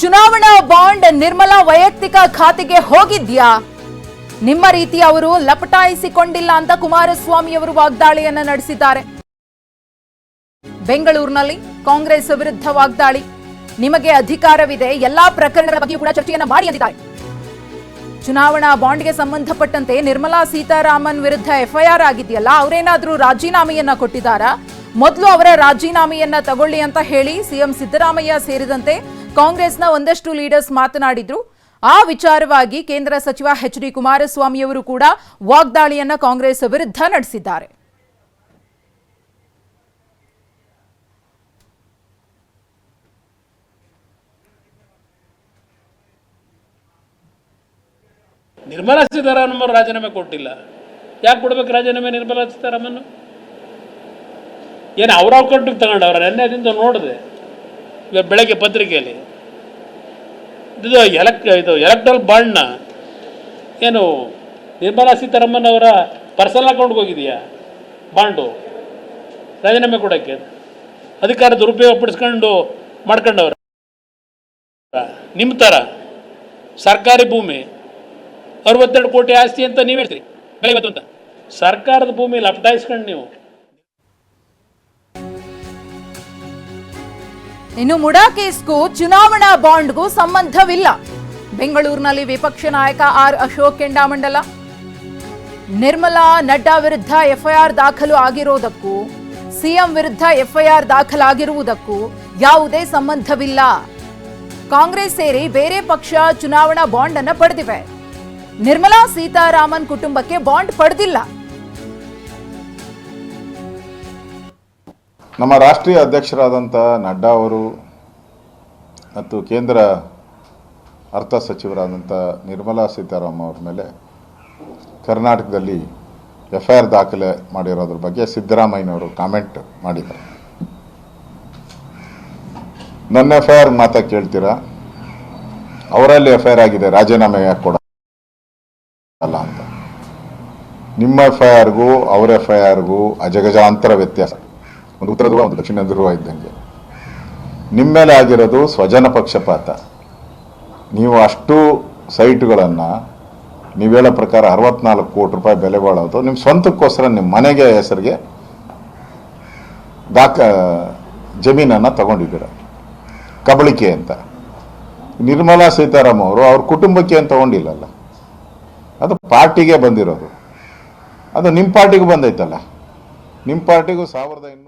ಚುನಾವಣಾ ಬಾಂಡ್ ನಿರ್ಮಲಾ ವೈಯಕ್ತಿಕ ಖಾತೆಗೆ ಹೋಗಿದ್ಯಾ? ನಿಮ್ಮ ರೀತಿ ಅವರು ಲಪಟಾಯಿಸಿಕೊಂಡಿಲ್ಲ ಅಂತ ಕುಮಾರಸ್ವಾಮಿ ಅವರು ವಾಗ್ದಾಳಿಯನ್ನ ನಡೆಸಿದ್ದಾರೆ. ಬೆಂಗಳೂರಿನಲ್ಲಿ ಕಾಂಗ್ರೆಸ್ ವಿರುದ್ಧ ವಾಗ್ದಾಳಿ. ನಿಮಗೆ ಅಧಿಕಾರವಿದೆ, ಎಲ್ಲಾ ಪ್ರಕರಣಗಳ ಬಗ್ಗೆ ಕೂಡ ಚರ್ಚೆಯನ್ನು ಮಾಡಿ ಅಂದಿದ್ದಾರೆ. ಚುನಾವಣಾ ಬಾಂಡ್ಗೆ ಸಂಬಂಧಪಟ್ಟಂತೆ ನಿರ್ಮಲಾ ಸೀತಾರಾಮನ್ ವಿರುದ್ಧ ಎಫ್ಐಆರ್ ಆಗಿದೆಯಲ್ಲ, ಅವರೇನಾದ್ರೂ ರಾಜೀನಾಮೆಯನ್ನ ಕೊಟ್ಟಿದ್ದಾರಾ? ಮೊದಲು ಅವರ ರಾಜೀನಾಮೆಯನ್ನ ತಗೊಳ್ಳಿ ಅಂತ ಹೇಳಿ ಸಿಎಂ ಸಿದ್ದರಾಮಯ್ಯ ಸೇರಿದಂತೆ ಕಾಂಗ್ರೆಸ್ನ ಒಂದಷ್ಟು ಲೀಡರ್ಸ್ ಮಾತನಾಡಿದ್ರು. ಆ ವಿಚಾರವಾಗಿ ಕೇಂದ್ರ ಸಚಿವ ಎಚ್ ಡಿ ಕುಮಾರಸ್ವಾಮಿ ಅವರು ಕೂಡ ವಾಗ್ದಾಳಿಯನ್ನ ಕಾಂಗ್ರೆಸ್ ವಿರುದ್ಧ ನಡೆಸಿದ್ದಾರೆ. ನಿರ್ಮಲಾ ಸೀತಾರಾಮನ್ ಅವರು ರಾಜೀನಾಮೆ ಕೊಟ್ಟಿಲ್ಲ. ಯಾಕೆ ಕೊಡ್ಬೇಕು ರಾಜೀನಾಮೆ ನಿರ್ಮಲಾ ಸೀತಾರಾಮನ್? ಏನು ಅವ್ರ ಕೊಟ್ಟು ತಗೊಂಡವ್ರ ನೆನ್ನೆದಿಂದ ನೋಡಿದೆ. ಬೆಳಗ್ಗೆ ಪತ್ರಿಕೆಯಲ್ಲಿ. ಇದು ಎಲೆಕ್, ಇದು ಎಲೆಕ್ಟ್ರಲ್ ಬಾಂಡ್ನ ಏನು ನಿರ್ಮಲಾ ಸೀತಾರಾಮನ್ ಅವರ ಪರ್ಸನಲ್ ಅಕೌಂಟ್ಗೆ ಹೋಗಿದೆಯಾ? ಬಾಂಡು. ರಾಜೀನಾಮೆ ಕೊಡೋಕ್ಕೆ. ಅಧಿಕಾರ ದುರುಪಯೋಗ ಪಡಿಸ್ಕೊಂಡು ಮಾಡ್ಕೊಂಡವ್ರ. ನಿಮ್ಮ ಥರ ಸರ್ಕಾರಿ ಭೂಮಿ. ಅರವತ್ತೆರಡು ಕೋಟಿ ಆಸ್ತಿ ಅಂತ ನೀವು ಹೇಳ್ತೀರಿ. ಬೆಳಗ್ಗೆ ಅಂತ. ಸರ್ಕಾರದ ಭೂಮಿ ಲಪಟಾಯಿಸ್ಕೊಂಡು ನೀವು ಇನ್ನು ಮುಡಾ ಕೇಸ್ಗೂ ಚುನಾವಣಾ ಬಾಂಡ್ಗೂ ಸಂಬಂಧವಿಲ್ಲ. ಬೆಂಗಳೂರಿನಲ್ಲಿ ವಿಪಕ್ಷ ನಾಯಕ ಆರ್ ಅಶೋಕ್ ಕೆಂಡಾಮಂಡಲ. ನಿರ್ಮಲಾ ನಡ್ಡಾ ವಿರುದ್ಧ ಎಫ್ಐಆರ್ ದಾಖಲು ಆಗಿರೋದಕ್ಕೂ, ಸಿಎಂ ವಿರುದ್ಧ ಎಫ್ಐಆರ್ ದಾಖಲಾಗಿರುವುದಕ್ಕೂ ಯಾವುದೇ ಸಂಬಂಧವಿಲ್ಲ. ಕಾಂಗ್ರೆಸ್ ಸೇರಿ ಬೇರೆ ಪಕ್ಷ ಚುನಾವಣಾ ಬಾಂಡ್ ಅನ್ನು ಪಡೆದಿವೆ. ನಿರ್ಮಲಾ ಸೀತಾರಾಮನ್ ಕುಟುಂಬಕ್ಕೆ ಬಾಂಡ್ ಪಡೆದಿಲ್ಲ. ನಮ್ಮ ರಾಷ್ಟ್ರೀಯ ಅಧ್ಯಕ್ಷರಾದಂಥ ನಡ್ಡಾ ಅವರು ಮತ್ತು ಕೇಂದ್ರ ಅರ್ಥ ಸಚಿವರಾದಂಥ ನಿರ್ಮಲಾ ಸೀತಾರಾಮನ್ ಅವ್ರ ಮೇಲೆ ಕರ್ನಾಟಕದಲ್ಲಿ ಎಫ್ ಐ ಆರ್ ದಾಖಲೆ ಮಾಡಿರೋದ್ರ ಬಗ್ಗೆ ಸಿದ್ದರಾಮಯ್ಯನವರು ಕಾಮೆಂಟ್ ಮಾಡಿದ್ದಾರೆ. ನನ್ನ ಎಫ್ ಐ ಆರ್ ಮಾತಾ ಕೇಳ್ತೀರಾ? ಅವರಲ್ಲಿ ಎಫ್ ಐ ಆರ್ ಆಗಿದೆ, ರಾಜೀನಾಮೆ ಯಾಕೆ ಕೊಡ ಅಲ್ಲ ಅಂತ. ನಿಮ್ಮ ಎಫ್ ಐ ಆರ್ಗೂ ಅವ್ರ ಎಫ್ ಐ ಆರ್ಗೂ ಅಜಗಜಾಂತರ ವ್ಯತ್ಯಾಸ. ಒಂದು ಉತ್ತರ ಧ್ರುವ ಒಂದು ದಕ್ಷಿಣ ಧ್ರುವ ಇದ್ದಂಗೆ. ನಿಮ್ಮ ಮೇಲೆ ಆಗಿರೋದು ಸ್ವಜನ ಪಕ್ಷಪಾತ. ನೀವು ಅಷ್ಟು ಸೈಟ್ಗಳನ್ನು, ನೀವು ಹೇಳೋ ಪ್ರಕಾರ ಅರವತ್ನಾಲ್ಕು ಕೋಟಿ ರೂಪಾಯಿ ಬೆಲೆ ಬಾಳೋದು ನಿಮ್ಮ ಸ್ವಂತಕ್ಕೋಸ್ಕರ ನಿಮ್ಮ ಮನೆಗೆ ಹೆಸರಿಗೆ ದಾಖ, ಜಮೀನನ್ನು ತಗೊಂಡಿದ್ದೀರ. ಕಬಳಿಕೆ ಅಂತ. ನಿರ್ಮಲಾ ಸೀತಾರಾಮ್ ಅವರು ಅವ್ರ ಕುಟುಂಬಕ್ಕೆ ಏನು ತಗೊಂಡಿಲ್ಲಲ್ಲ. ಅದು ಪಾರ್ಟಿಗೆ ಬಂದಿರೋದು. ಅದು ನಿಮ್ಮ ಪಾರ್ಟಿಗೂ ಬಂದೈತಲ್ಲ. ನಿಮ್ಮ ಪಾರ್ಟಿಗೂ ಸಾವಿರದ ಇನ್ನೂರು